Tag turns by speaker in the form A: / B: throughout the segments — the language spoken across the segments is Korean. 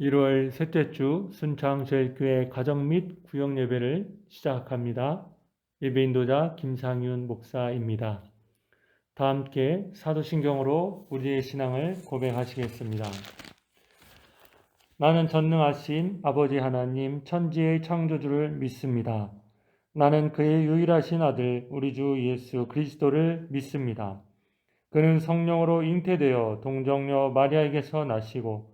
A: 1월 셋째 주 순창제일교회 가정 및 구역 예배를 시작합니다. 예배 인도자 김상윤 목사입니다. 다 함께 사도신경으로 우리의 신앙을 고백하시겠습니다. 나는 전능하신 아버지 하나님 천지의 창조주를 믿습니다. 나는 그의 유일하신 아들 우리 주 예수 그리스도를 믿습니다. 그는 성령으로 잉태되어 동정녀 마리아에게서 나시고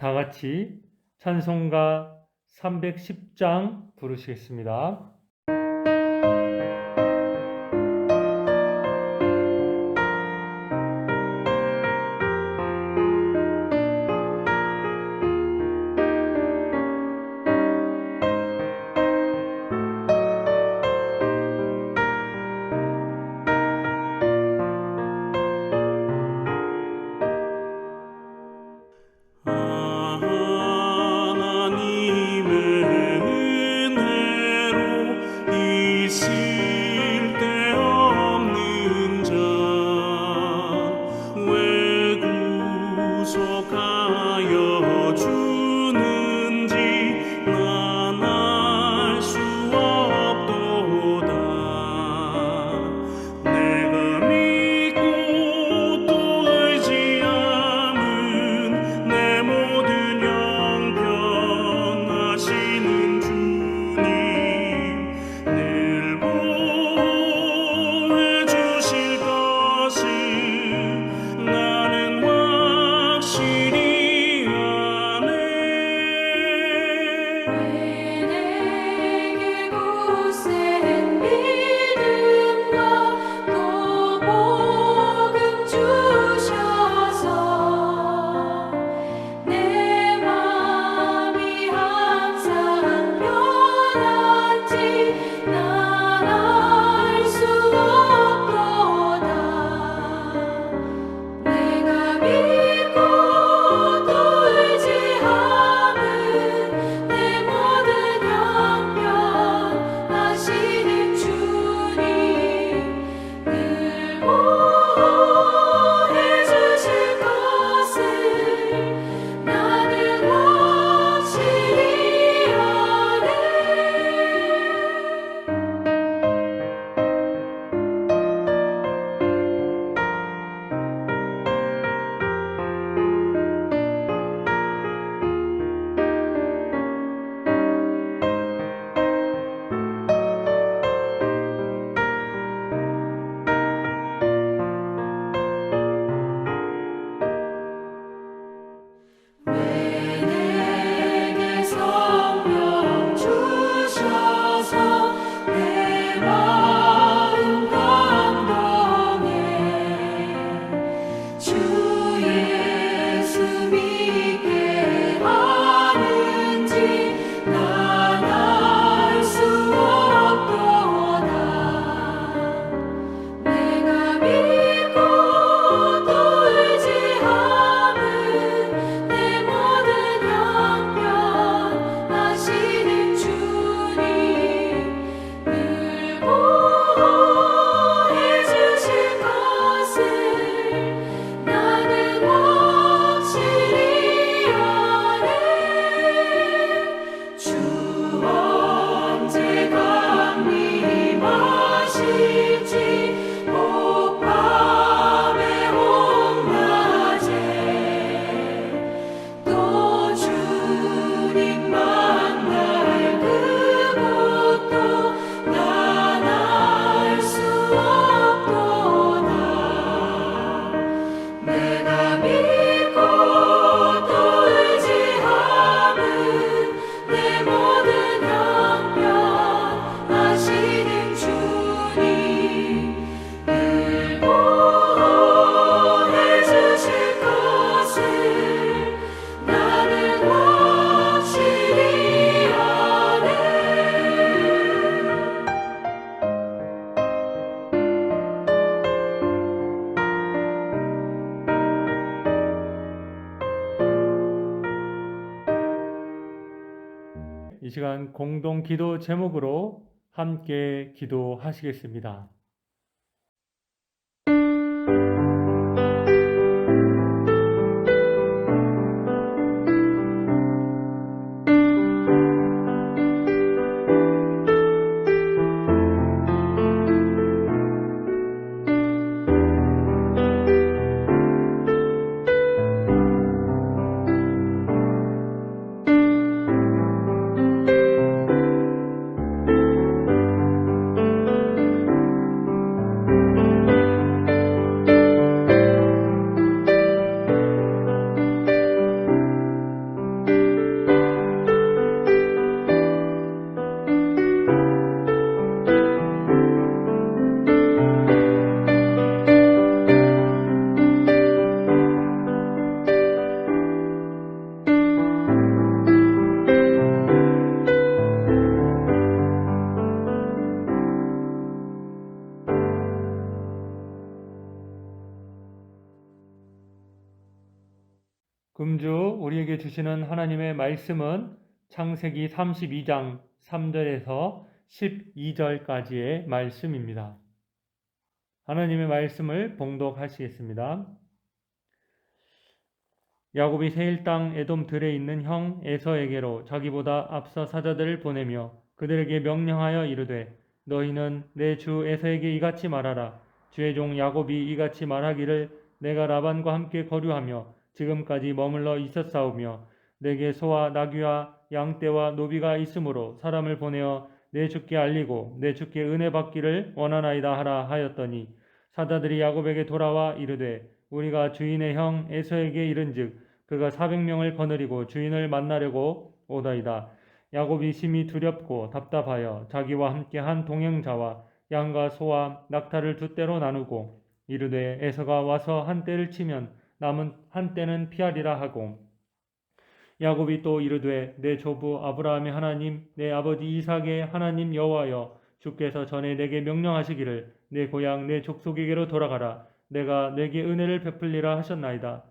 A: 다 같이 찬송가 310장 부르시겠습니다. 공동 기도 제목으로 함께 기도하시겠습니다. 주시는 하나님의 말씀은 창세기 32장 3절에서 12절까지의 말씀입니다. 하나님의 말씀을 봉독하시겠습니다. 야곱이 세일 땅 에돔 들에 있는 형 에서에게로 자기보다 앞서 사자들을 보내며 그들에게 명령하여 이르되 너희는 내 주 에서에게 이같이 말하라 주의 종 야곱이 이같이 말하기를 내가 라반과 함께 거류하며 지금까지 머물러 있었사오며 내게 소와 나귀와 양떼와 노비가 있으므로 사람을 보내어 내 주께 알리고 내 주께 은혜 받기를 원하나이다 하라 하였더니 사자들이 야곱에게 돌아와 이르되 우리가 주인의 형 에서에게 이른즉 그가 사백 명을 거느리고 주인을 만나려고 오다이다. 야곱이 심히 두렵고 답답하여 자기와 함께 한 동행자와 양과 소와 낙타를 두 떼로 나누고 이르되 에서가 와서 한 떼를 치면 남은 한 때는 피하리라 하고. 야곱이 또 이르되 내 조부 아브라함의 하나님 내 아버지 이삭의 하나님 여호와여 주께서 전에 내게 명령하시기를 내 고향 내 족속에게로 돌아가라. 내가 내게 은혜를 베풀리라 하셨나이다.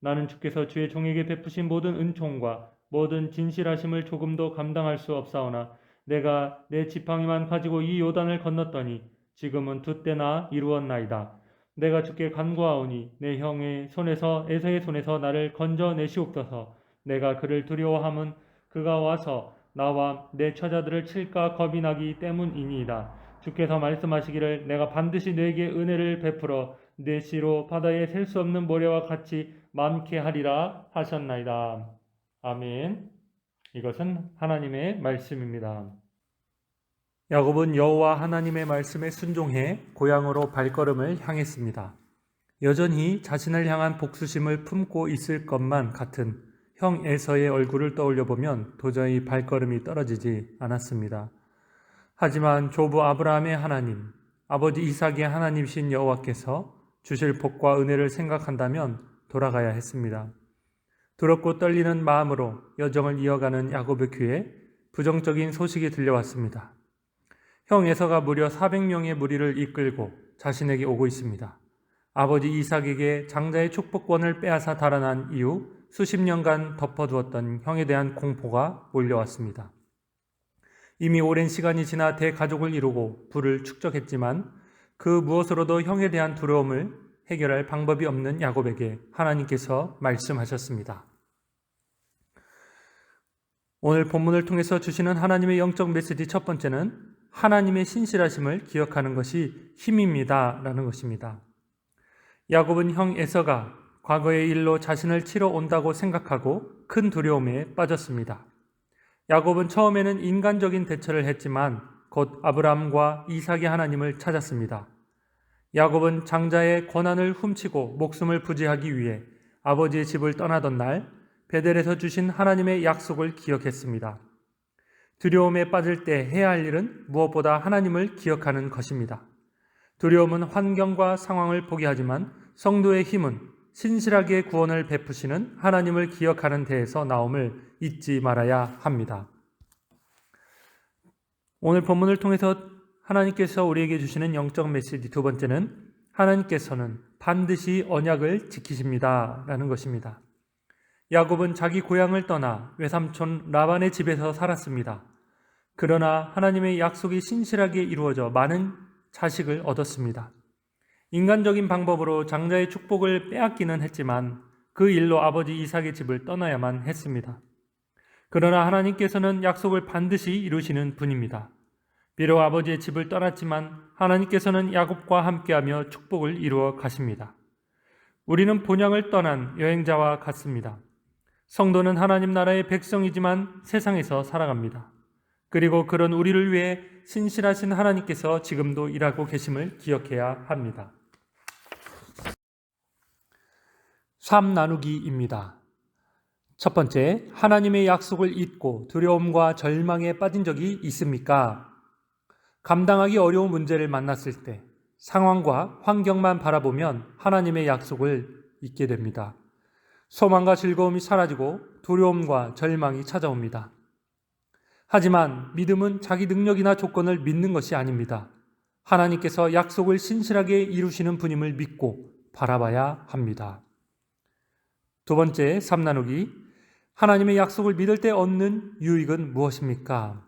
A: 나는 주께서 주의 종에게 베푸신 모든 은총과 모든 진실하심을 조금도 감당할 수 없사오나 내가 내 지팡이만 가지고 이 요단을 건넜더니 지금은 두 때나 이루었나이다 내가 주께 간구하오니 내 형의 손에서 에서의 손에서 나를 건져내시옵소서. 내가 그를 두려워함은 그가 와서 나와 내 처자들을 칠까 겁이 나기 때문이니이다. 주께서 말씀하시기를 내가 반드시 내게 은혜를 베풀어 내 씨로 바다에 셀 수 없는 모래와 같이 많게 하리라 하셨나이다. 아멘. 이것은 하나님의 말씀입니다. 야곱은 여호와 하나님의 말씀에 순종해 고향으로 발걸음을 향했습니다. 여전히 자신을 향한 복수심을 품고 있을 것만 같은 형 에서의 얼굴을 떠올려 보면 도저히 발걸음이 떨어지지 않았습니다. 하지만 조부 아브라함의 하나님, 아버지 이삭의 하나님신 여호와께서 주실 복과 은혜를 생각한다면 돌아가야 했습니다. 두렵고 떨리는 마음으로 여정을 이어가는 야곱의 귀에 부정적인 소식이 들려왔습니다. 형 에서가 무려 400명의 무리를 이끌고 자신에게 오고 있습니다. 아버지 이삭에게 장자의 축복권을 빼앗아 달아난 이후 수십 년간 덮어두었던 형에 대한 공포가 몰려왔습니다. 이미 오랜 시간이 지나 대가족을 이루고 부를 축적했지만 그 무엇으로도 형에 대한 두려움을 해결할 방법이 없는 야곱에게 하나님께서 말씀하셨습니다. 오늘 본문을 통해서 주시는 하나님의 영적 메시지 첫 번째는 하나님의 신실하심을 기억하는 것이 힘입니다. 라는 것입니다. 야곱은 형 에서가 과거의 일로 자신을 치러 온다고 생각하고 큰 두려움에 빠졌습니다. 야곱은 처음에는 인간적인 대처를 했지만 곧 아브라함과 이삭의 하나님을 찾았습니다. 야곱은 장자의 권한을 훔치고 목숨을 부지하기 위해 아버지의 집을 떠나던 날 베델에서 주신 하나님의 약속을 기억했습니다. 두려움에 빠질 때 해야 할 일은 무엇보다 하나님을 기억하는 것입니다. 두려움은 환경과 상황을 포기하지만 성도의 힘은 신실하게 구원을 베푸시는 하나님을 기억하는 데에서 나옴을 잊지 말아야 합니다. 오늘 본문을 통해서 하나님께서 우리에게 주시는 영적 메시지 두 번째는 하나님께서는 반드시 언약을 지키십니다. 라는 것입니다. 야곱은 자기 고향을 떠나 외삼촌 라반의 집에서 살았습니다. 그러나 하나님의 약속이 신실하게 이루어져 많은 자식을 얻었습니다. 인간적인 방법으로 장자의 축복을 빼앗기는 했지만 그 일로 아버지 이삭의 집을 떠나야만 했습니다. 그러나 하나님께서는 약속을 반드시 이루시는 분입니다. 비록 아버지의 집을 떠났지만 하나님께서는 야곱과 함께하며 축복을 이루어 가십니다. 우리는 본향을 떠난 여행자와 같습니다. 성도는 하나님 나라의 백성이지만 세상에서 살아갑니다. 그리고 그런 우리를 위해 신실하신 하나님께서 지금도 일하고 계심을 기억해야 합니다. 삶 나누기입니다. 첫 번째, 하나님의 약속을 잊고 두려움과 절망에 빠진 적이 있습니까? 감당하기 어려운 문제를 만났을 때 상황과 환경만 바라보면 하나님의 약속을 잊게 됩니다. 소망과 즐거움이 사라지고 두려움과 절망이 찾아옵니다. 하지만 믿음은 자기 능력이나 조건을 믿는 것이 아닙니다. 하나님께서 약속을 신실하게 이루시는 분임을 믿고 바라봐야 합니다. 두 번째, 삼 나누기. 하나님의 약속을 믿을 때 얻는 유익은 무엇입니까?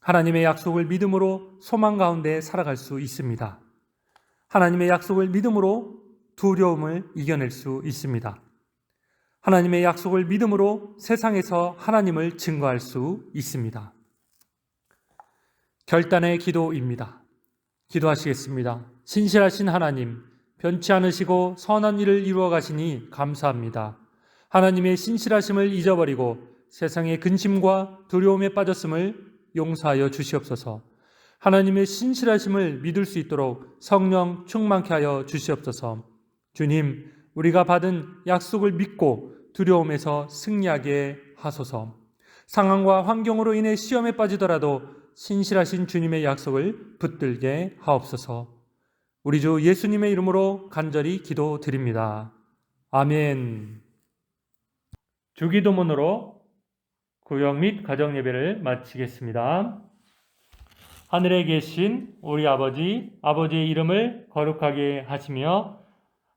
A: 하나님의 약속을 믿음으로 소망 가운데 살아갈 수 있습니다. 하나님의 약속을 믿음으로 두려움을 이겨낼 수 있습니다. 하나님의 약속을 믿음으로 세상에서 하나님을 증거할 수 있습니다. 결단의 기도입니다. 기도하시겠습니다. 신실하신 하나님, 변치 않으시고 선한 일을 이루어 가시니 감사합니다. 하나님의 신실하심을 잊어버리고 세상의 근심과 두려움에 빠졌음을 용서하여 주시옵소서. 하나님의 신실하심을 믿을 수 있도록 성령 충만케 하여 주시옵소서. 주님, 우리가 받은 약속을 믿고 두려움에서 승리하게 하소서. 상황과 환경으로 인해 시험에 빠지더라도 신실하신 주님의 약속을 붙들게 하옵소서. 우리 주 예수님의 이름으로 간절히 기도드립니다. 아멘. 주기도문으로 구역 및 가정 예배를 마치겠습니다. 하늘에 계신 우리 아버지, 아버지의 이름을 거룩하게 하시며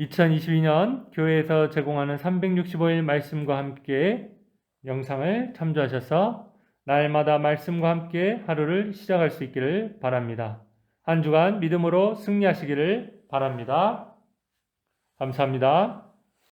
A: 2022년 교회에서 제공하는 365일 말씀과 함께 영상을 참조하셔서 날마다 말씀과 함께 하루를 시작할 수 있기를 바랍니다. 한 주간 믿음으로 승리하시기를 바랍니다. 감사합니다.